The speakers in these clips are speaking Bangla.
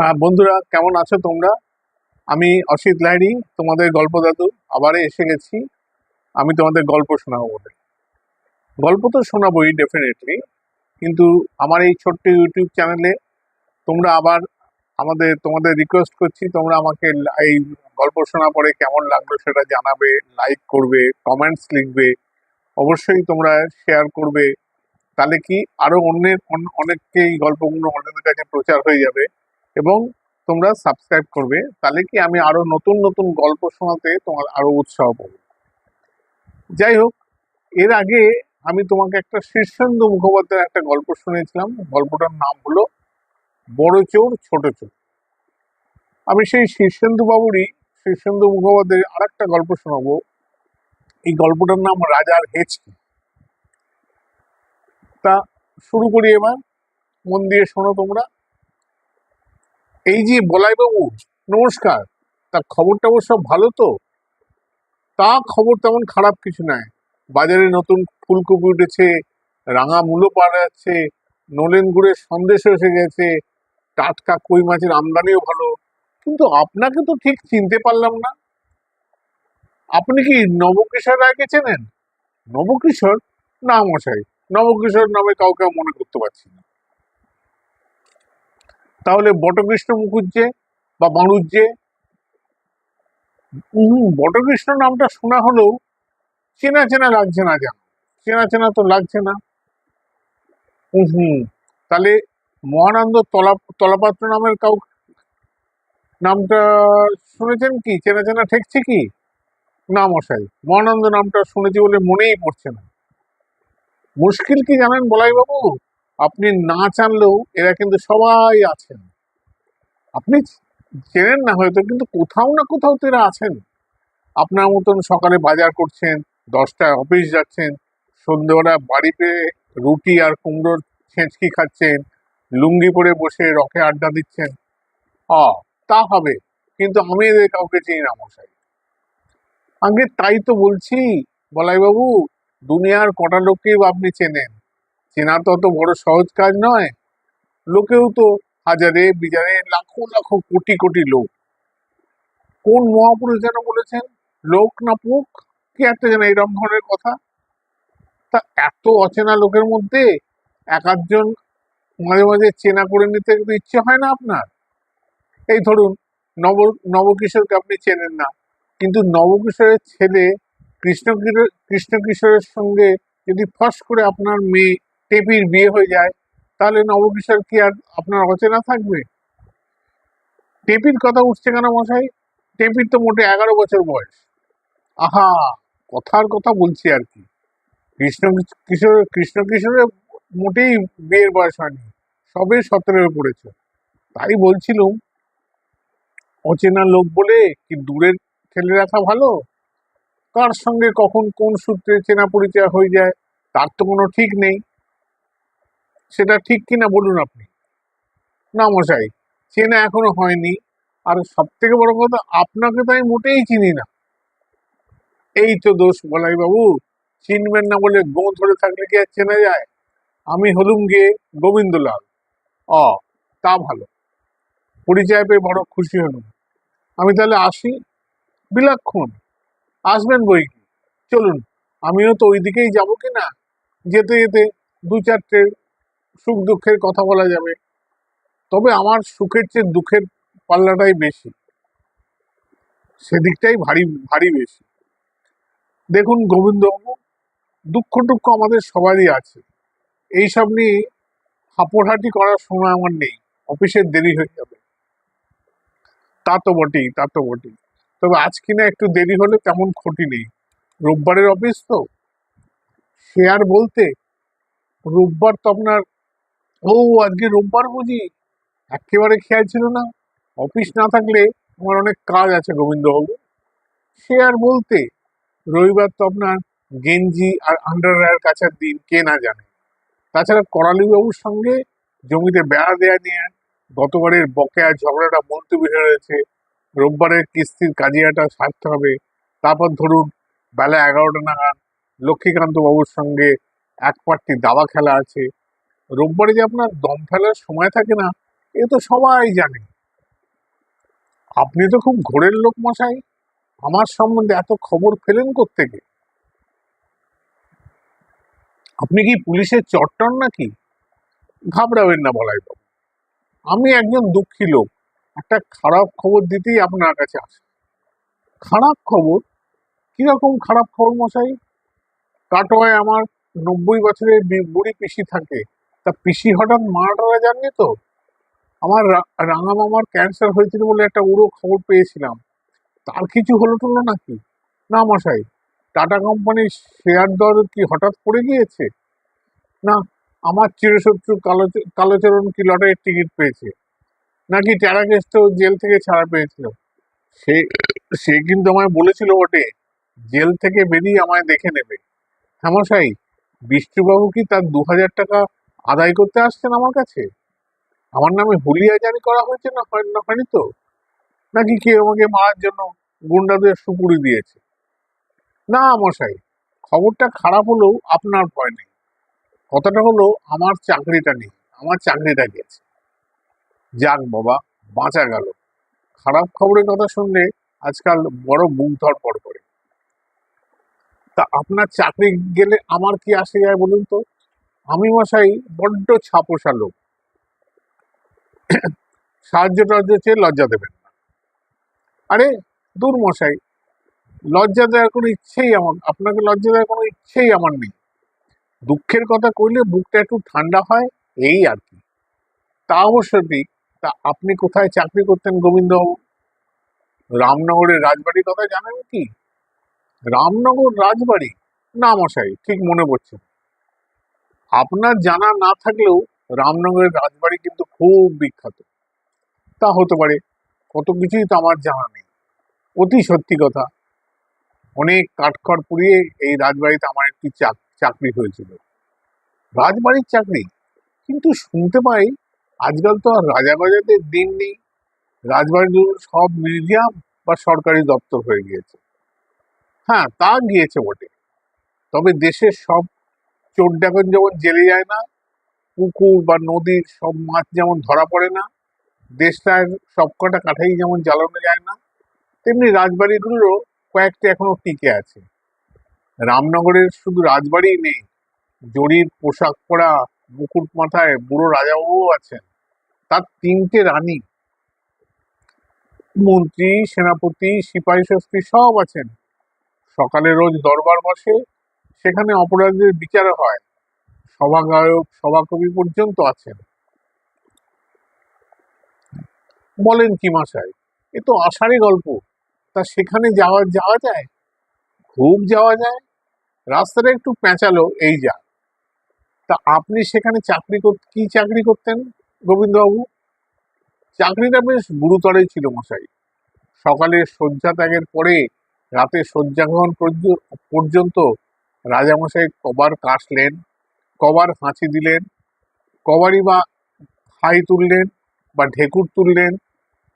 হ্যাঁ বন্ধুরা, কেমন আছো তোমরা? আমি অসিত লাহিড়ি, তোমাদের গল্প দাদু। আবার এসে গেছি। আমি তোমাদের গল্প শোনাবো বলে। গল্প তো শোনাবোই ডেফিনেটলি কিন্তু আমার এই ছোট্ট ইউটিউব চ্যানেলে তোমরা আবার আমাদের, তোমাদের রিকোয়েস্ট করছি, তোমরা আমাকে এই গল্প শোনা পরে কেমন লাগল সেটা জানাবে লাইক করবে কমেন্টস লিখবে। অবশ্যই তোমরা শেয়ার করবে। তাহলে কি আরও অন্যের, অন- অনেককে এই গল্পগুলো অন্যদের কাছে প্রচার হয়ে যাবে। এবং তোমরা সাবস্ক্রাইব করবে, তাহলে কি আমি আরও নতুন নতুন গল্প শোনাতে তোমার আরও উৎসাহ পাবো। যাই হোক, এর আগে আমি তোমাকে একটা শীর্ষেন্দু মুখোপাধ্যায়ের একটা গল্প শুনেছিলাম গল্পটার নাম হলো বড় চোর, ছোট চোর। আমি সেই শীর্ষেন্দু বাবুরই শীর্ষেন্দু মুখোপাধ্যায়ের আর একটা গল্প শোনাবো। এই গল্পটার নাম রাজার হেঁচকি। তা শুরু করি এবার। মন দিয়ে শোনো তোমরা। এই যে বলাই বাবু নমস্কার। তা খবর টবর সব ভালো তো? তা খবর তেমন খারাপ কিছু নয়। বাজারে নতুন ফুলকপি উঠেছে, রাঙা মূলো পাওয়া যাচ্ছে, নলেন গুড়ের সন্দেশ এসে গেছে, টাটকা কই মাছের আমদানিও ভালো। কিন্তু আপনাকে তো ঠিক চিনতে পারলাম না। আপনি কি নবকিশোর রায়কে চেনেন? নবকিশোর? না মশাই, নবকিশোর নামে কাউকে মনে করতে পারছি না। তাহলে বটকৃষ্ণ মুখুজ্জে বা হম বটকৃষ্ণ নামটা শোনা হলেও চেনা চেনা লাগছে না কেন? চেনা চেনা তো লাগছে না। হুম তাহলে মহানন্দ তলা, তলাপাত্র নামের কাউ, নামটা শুনেছেন কি? চেনা চেনা ঠেকছে কি? না মশাই, মহানন্দ নামটা শুনেছি বলে মনেই পড়ছে না। মুশকিল কি জানেন বলাই বাবু? আপনি না জানলেও এরা কিন্তু সবাই আছেন। আপনি চেনেন না হয়তো, কিন্তু কোথাও না কোথাও তো এরা আছেন। আপনার মতন সকালে বাজার করছেন, দশটায় অফিস যাচ্ছেন, সন্ধ্যেবেলা বাড়ি পেয়ে রুটি আর কুমড়োর ছেঁচকি খাচ্ছেন, লুঙ্গি পরে বসে রকে আড্ডা দিচ্ছেন। আ, তা হবে, কিন্তু আমি এদের কাউকে চিনি না, মশাই। আগে তাই তো বলছি, বলাই বাবু, দুনিয়ার কটা লোককেই বা আপনি চেনেন? চেনা তো অত বড় সহজ কাজ নয়। লোকেও তো হাজারে, বিজারে, লাখো লাখো, কোটি কোটি লোক। কোন মহাপুরুষ যেন বলেছেন, লোক না পুক? কি একটা যেন এরকম ধরনের কথা। তা এত অচেনা লোকের মধ্যে এক আধজন মাঝে মাঝে চেনা করে নিতে ইচ্ছে হয় না আপনার? এই ধরুন, নব, নবকিশোরকে আপনি চেনেন না, কিন্তু নবকিশোরের ছেলে কৃষ্ণ কৃষ্ণ কিশোরের সঙ্গে যদি ফস করে আপনার মেয়ে টেপির বিয়ে হয়ে যায়, তাহলে নবকিশোর কি আর আপনার অচেনা থাকবে? টেপির কথা উঠছে কেন মশাই? টেপির তো মোটে এগারো বছর বয়স। আহা, কথার কথা বলছি আর কি। কৃষ্ণ কিশোর, কৃষ্ণ কিশোরের মোটেই বিয়ের বয়স হয়নি, সবে সতেরো পড়েছে। তাই বলছিলুম, অচেনা লোক বলে কি দূরের ফেলে রাখা ভালো? কার সঙ্গে কখন কোন সূত্রে চেনা পরিচয় হয়ে যায়, তার তো কোনো ঠিক নেই। সেটা ঠিক কিনা বলুন আপনি। না মশাই, চেনা এখনও হয়নি। আর সব থেকে বড় কথা, আপনাকে তো আমি মোটেই চিনি না। এই তো দোষ বলাই বাবু চিনবেন না বলে গো ধরে থাকলে কি আর চেনা যায়? আমি হলুম গিয়ে গোবিন্দলাল। অ, তা ভালো। পরিচয় পেয়ে বড় খুশি হলাম। আমি তাহলে আসি? বিলক্ষণ। আসবেন বই চলুন, আমিও তো ওই দিকেই যাব কি না? যেতে যেতে দু চারটে সুখ দুঃখের কথা বলা যাবে। তবে আমার সুখের চেয়ে দুঃখের পাল্লাটাই বেশি। সেদিকটাই ভারী ভারী বেশি। দেখুন গোবিন্দবাবু দুঃখ টুক্ষ আমাদের সবারই আছে। এইসব নিয়ে হাঁপড়হাঁটি করার সময় আমার নেই। অফিসের দেরি হয়ে যাবে। তা তো বটেই, তা তো বটেই। তবে আজ কিনা একটু দেরি হলে তেমন ক্ষতি নেই। রোববারের অফিস তো। সে আর বলতে, রোববার তো আপনার ও, আজকে রোববার বুঝি? একেবারে খেয়াল ছিল না। অফিস না থাকলে আমার অনেক কাজ আছে গোবিন্দবাবু। সে আর বলতে, রবিবার তো আপনার গেঞ্জি আর আন্ডারওয়্যার কাছার দিন, কে না জানে। তাছাড়া করালি বাবুর সঙ্গে জমিতে বেড়া দেয়া নিয়ে গতবারের বকেয়া ঝগড়াটা মুলতুবি হয়ে রয়েছে রোববারের কিস্তির কাজিয়াটা সারতে হবে। তারপর ধরুন, বেলা এগারোটা নাগাদ লক্ষ্মীকান্ত বাবুর সঙ্গে এক পার্টি দাবা খেলা আছে। রোববারে যে আপনার দম ফেলার সময় থাকে না, এ তো সবাই জানে। আপনি তো খুব ঘোরের লোক মশাই, আমার সম্বন্ধে এত খবর ফেলেন থেকে আপনি কি পুলিশের চট্টন নাকি? ঘাবড়াবেন না বলাই বাবু আমি একজন দুঃখী লোক, একটা খারাপ খবর দিতেই আপনার কাছে আসে। খারাপ খবর? কীরকম খারাপ খবর মশাই? কাটোয়ায় আমার নব্বই বছরের বুড়ি পিসি থাকে তা পিসি হঠাৎ মারা টারা যাননি তো? আমার রাঙা মামার ক্যান্সার হয়েছিল বলে একটা উড়ো খবর পেয়েছিলাম। তার কিছু হলো টলো নাকি? না মশাই, টাটা কোম্পানির শেয়ার দর কি হঠাৎ পড়ে গিয়েছে? না, আমার চিরশত্রু কালো কালোচরণ কি লটারির টিকিট পেয়েছে? নাকি ট্যারাকেস্ট জেল থেকে ছাড়া পেয়েছিল? সে সে কিন্তু আমায় বলেছিল বটে, জেল থেকে বেরিয়ে আমায় দেখে নেবে। হ্যাঁ মশাই, বিষ্ণুবাবু কি তার দু হাজার টাকা আদায় করতে আসছেন আমার কাছে? আমার নামে হুলিয়া জারি করা হয়েছে না হয়, না হয়নি তো? নাকি কে আমাকে মারার জন্য গুন্ডাদের সুপুরি দিয়েছে? না মশাই, খবরটা খারাপ হলেও আপনার ভয় নেই। কথাটা হলো, আমার চাকরিটা নেই, আমার চাকরিটা গেছে। যাক বাবা, বাঁচা গেল। খারাপ খবরের কথা শুনলে আজকাল বড় বুক ধরপড় করে। তা আপনার চাকরি গেলে আমার কি আসে যায় বলুন তো? আমি মশাই বড্ড ছাপোষা লোক। সাহায্য টাহায্য চেয়ে লজ্জা দেবেন না। আরে দূর মশাই লজ্জা দেওয়ার কোনো ইচ্ছেই আমার, আপনাকে লজ্জা দেওয়ার কোনো ইচ্ছেই আমার নেই। দুঃখের কথা কইলে বুকটা একটু ঠান্ডা হয়, এই আর কি। তা অবশ্য ঠিক তা আপনি কোথায় চাকরি করতেন গোবিন্দবাবু? রামনগরের রাজবাড়ির কথা জানেন কি? রামনগর রাজবাড়ি? না মশাই, ঠিক মনে পড়ছে না। আপনার জানা না থাকলেও রামনগরের রাজবাড়ি কিন্তু খুব বিখ্যাত। তা হতে পারে, কত কিছুই তো আমার জানা নেই। অতি সত্যি কথা, অনেক কাঠখড় পুড়িয়ে এই রাজবাড়িতে আমার একটি চাক- চাকরি হয়েছিল। রাজবাড়ির চাকরি? কিন্তু শুনতে পাই, আজকাল তো আর রাজা বাজাদের দিন নেই। রাজবাড়িগুলো সব মিউজিয়াম বা সরকারি দপ্তর হয়ে গিয়েছে। হ্যাঁ তা গিয়েছে বটে। তবে দেশের সব চোর ডাকন যেমন জেলে যায় না, পুকুর বা নদীর সব মাছ যেমন ধরা পড়ে না, দেশটার সবকটা কাঠাই যেমন জ্বালানো যায় না, তেমনি রাজবাড়িগুলো কয়েকটি এখনও টিকে আছে। রামনগরের শুধু রাজবাড়িই নেই, জরির পোশাক পরা মুকুট মাথায় বুড়ো রাজাবাবুও আছেন, তার তিনটে রানী। মন্ত্রী, সেনাপতি, সিপাহী শাস্ত্রী সব আছেন। সকালে রোজ দরবার বসে সেখানে অপরাধীদের বিচার হয়। সভা সভাগায়ক, সভাকবি পর্যন্ত আছেন। বলেন কি মাসায় এ তো আষাঢ়ি গল্প। তা সেখানে যাওয়া যাওয়া যায়? খুব যাওয়া যায়। রাস্তাটা একটু পেঁচালো, এই যা। তা আপনি সেখানে চাকরি কর- কি চাকরি করতেন, গোবিন্দবাবু? চাকরিটা বেশ গুরুতরই ছিল মশাই। সকালে শয্যা ত্যাগের পরে, রাতে শয্যাগ্রহণ পর্য- পর্যন্ত রাজামশাই কবার কাশলেন, কবার হাঁচি দিলেন, কবারই বা হাই তুললেন বা ঢেকুর তুললেন,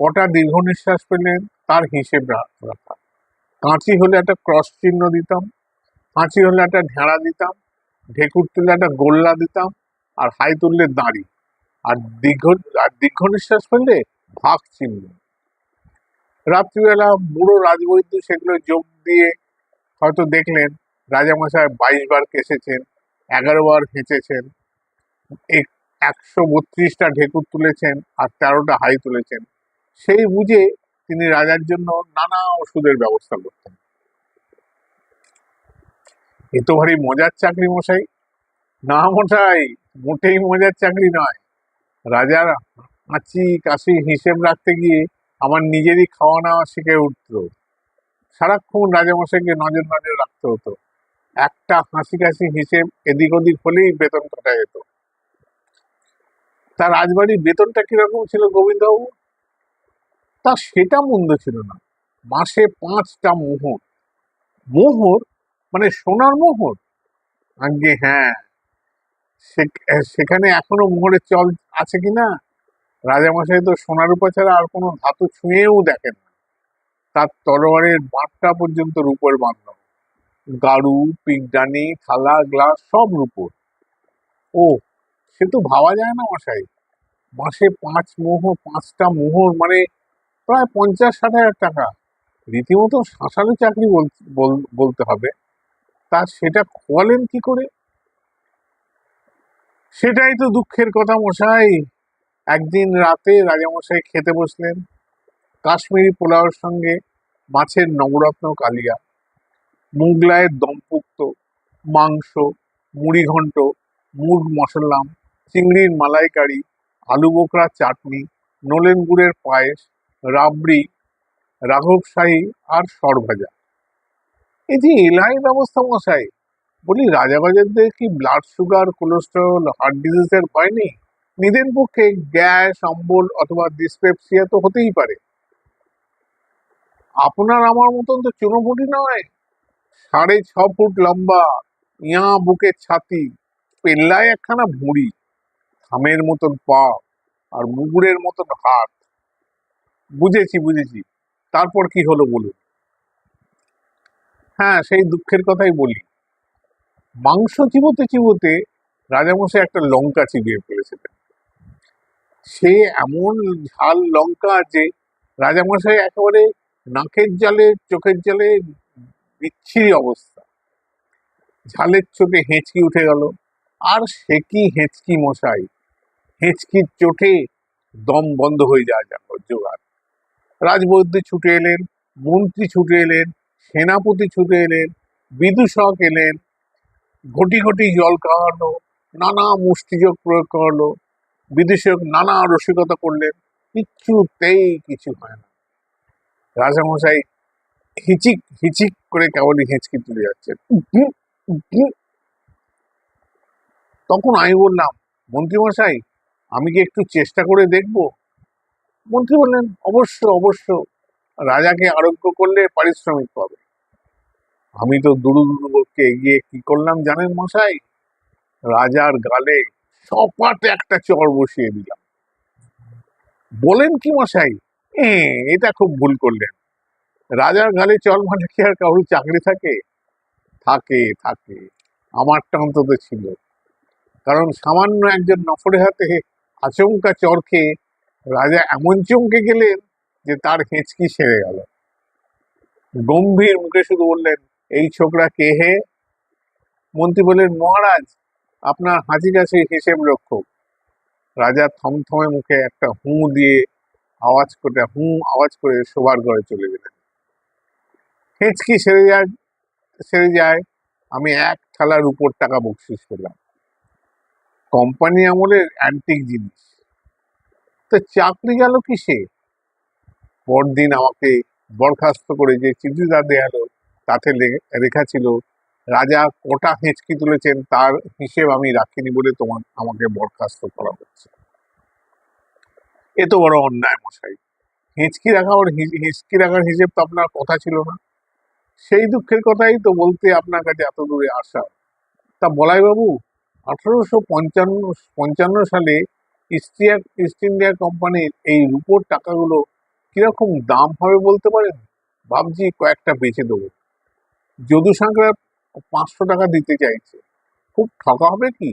কটা দীর্ঘ নিঃশ্বাস পেলেন তার হিসেব রাখা। কাঁচি হলে একটা ক্রস চিহ্ন দিতাম হাঁচি হলে একটা ঢেঁড়া দিতাম, ঢেকুর তুললে একটা গোল্লা দিতাম, আর হাই তুললে দাঁড়ি। আর দীর্ঘ আর দীর্ঘ নিঃশ্বাস ফেললে ভাগ চিহ্ন। রাত্রিবেলা বুড়ো রাজবৈদ্য সেগুলো যোগ দিয়ে হয়তো দেখলেন রাজামশাই বাইশ বার কেসেছেন এগারো বার হেঁচেছেন, এক- একশো বত্রিশটা ঢেকুর তুলেছেন আর তেরোটা হাই তুলেছেন। সেই বুঝে তিনি রাজার জন্য নানা ওষুধের ব্যবস্থা করতেন। এ তো ভারী মজার চাকরি মশাই। না মশাই, মোটেই মজার চাকরি নয়। রাজার হাঁচি কাশি হিসেব রাখতে গিয়ে আমার নিজেরই খাওয়া নাওয়া শিখে উঠতো। সারাক্ষণ রাজামশাইকে নজর নজর রাখতে হতো। একটা হাসি কাশি হিসেব এদিক ওদিক হলেই বেতন কাটা যেত। তার রাজবাড়ির বেতনটা কীরকম ছিল গোবিন্দবাবু? তা সেটা মন্দ ছিল না। মাসে পাঁচটা মোহর। মোহর মানে সোনার মোহর? আগে হ্যাঁ। সেখানে এখনও মোহরের চল আছে কিনা রাজামশাই তো সোনার উপর ছাড়া আর কোনো ধাতু ছুঁয়েও দেখেন না। তার তলোয়ারের বাঁটটা পর্যন্ত রূপের বাঁধন গাড়ু পিকডানি থালা, গ্লাস, সব রূপোর। ও, সে তো ভাবা যায় না মশাই। মাসে পাঁচ মোহর পাঁচটা মোহর মানে প্রায় পঞ্চাশ, ষাট হাজার টাকা। রীতিমতো শাঁসালো চাকরি বল- বল- বলতে হবে। তা সেটা খোয়ালেন কি করে? সেটাই তো দুঃখের কথা মশাই। একদিন রাতে রাজামশাই খেতে বসলেন। কাশ্মীরি পোলাওর সঙ্গে মাছের নবরত্ন কালিয়া। মুগলাইয়ের দমপুক্ত মাংস, মুড়ি ঘন্ট, মুগ মশলাম, চিংড়ির মালাইকারি, আলু বোকরা চাটনি, নলেন গুড়ের পায়েস, রাবড়ি রাঘবশাহী আর সরভাজা। এই যে এলাই ব্যবস্থা মশাই, বলি রাজাবাজারদের কি ব্লাড সুগার কোলেস্টেরল হার্ট ডিজিজের ভয় নেই? নিদের পক্ষে গ্যাস অম্বল অথবা ডিসপেপসিয়া তো হতেই পারে। আপনার আমার মতন তো চুনোপুটি নয়। সাড়ে ছ ফুট লম্বা, ইয়া বুকের ছাতি, পেল্লায় একখানা ভুঁড়ি থামের মতন পা আর মুগুরের মতন হাত। বুঝেছি বুঝেছি। তারপর কি হলো বলুন? হ্যাঁ সেই দুঃখের কথাই বলি। মাংস চিবোতে চিবোতে রাজামশাই একটা লঙ্কা চিবিয়ে ফেলেছিলেন। সে এমন ঝাল লঙ্কা যে রাজামশাই একেবারে নাকের জালে, চোখের জালে বিচ্ছিরি অবস্থা। ঝালের চোখে হেঁচকি উঠে গেল। আর সে কি হেঁচকি মশাই? হেঁচকির চোটে দম বন্ধ হয়ে যায় যাক- জোগাড়। রাজবৈদ্য ছুটে এলেন, মন্ত্রী ছুটে এলেন, সেনাপতি ছুটে এলেন, বিদূষক এলেন, ঘটি ঘটি জল খাওয়ানো নানা মুষ্টিযোগ প্রয়োগ করল, বিদূষক নানা রসিকতা করলেন কিচ্ছুতেই কিছু হয় না। রাজামশাই হিচিক হিচিক করে কেবলই হেঁচকি তুলে উহুম। তখন আমি বললাম মন্ত্রীমশাই আমি কি একটু চেষ্টা করে দেখব? মন্ত্রী বললেন, অবশ্য অবশ্য। রাজাকে আরোগ্য করলে পারিশ্রমিক পাবে। আমি তো দুরু দুরু বককে এগিয়ে কি করলাম জানেন মশাই? রাজার গালে সপাটে একটা চড় বসিয়ে দিলাম। বলেন কি মশাই? এটা খুব ভুল করলেন। রাজার গালে চল মানে কি আর কারোর চাকরি থাকে? থাকে থাকে। আমারটা অন্তত ছিল। কারণ সামান্য একজন নফরের হাতে আচমকা চর খেয়ে রাজা এমন চমকে গেলেন যে তার হেঁচকি সেরে গেল। গম্ভীর মুখে শুধু বললেন, এই ছোকরা কে হে? মন্ত্রী বললেন, মহারাজ, আপনার হাঁচি কাছে হিসেব রক্ষক। রাজা থমথমে মুখে একটা হুঁ দিয়ে আওয়াজ করে, হুঁ আওয়াজ করে শোবার ঘরে চলে গেলেন। হেঁচকি সেরে যায় সেরে যায়, আমি এক থালার উপর টাকা বকশিস পেলাম কোম্পানি আমলের অ্যান্টিক জিনিস। তো চাকরি গেল কিসে? পরদিন আমাকে বরখাস্ত করে যে চিঠিটা দেয়ালো, তাতে লেখা ছিল, রাজা কটা হেঁচকি তুলেছেন তার হিসেব আমি রাখিনি বলে তোমার, আমাকে বরখাস্ত করা হচ্ছে। এ তো বড় অন্যায় মশাই। হেঁচকি রাখা ওর হেঁচকি রাখার হিসেব তো আপনার কথা ছিল না। সেই দুঃখের কথাই তো বলতে আপনার কাছে এত দূরে আসা। তা বলাই বাবু আঠারোশো পঞ্চান্ন পঞ্চান্ন সালে ইস্টিয়া ইস্ট ইন্ডিয়া কোম্পানির এই রুপোর টাকাগুলো কীরকম দাম হবে বলতে পারেন? ভাবছি কয়েকটা বেচে দেবো। যদু সাঁকড়া পাঁচশো টাকা দিতে চাইছে। খুব ঠকা হবে কি?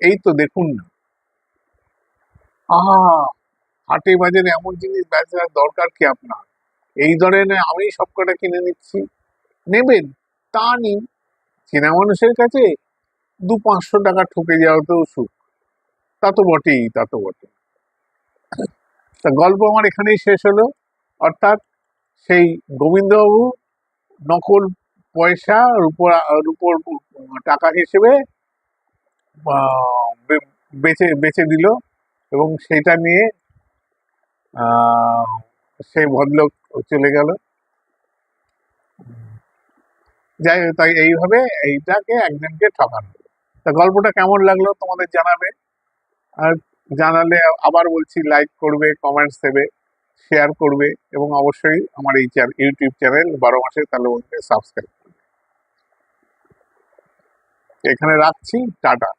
এই তো দেখুন না। আহা! হাটে বাজারে এমন জিনিস বেচার দরকার কি আপনার? এই দরে না আমি সব কটা কিনে নিচ্ছি। নেবেন, তা নেই চেনা মানুষের কাছে দু পাঁচশো টাকা ঠকে তো সুখ তা তো বটেই, তা তো বটে। তা গল্প আমার এখানেই শেষ হলো। অর্থাৎ সেই গোবিন্দবাবু নকল পয়সা রূপর রূপর টাকা হিসেবে বেচে বেচে দিল এবং সেটা নিয়ে সেই ভদ্রলোক চলে গেল। যাই তাই এইভাবে এইটাকে একজনকে ঠকানো। তা গল্পটা কেমন লাগল তোমাদের জানাবে? আর জানালে আবার বলছি লাইক করবে কমেন্টস দেবে শেয়ার করবে, এবং অবশ্যই আমার এই ইউটিউব চ্যানেল বারো মাসে তাহলে বলতে সাবস্ক্রাইব করবে। এখানে রাখছি, টাটা।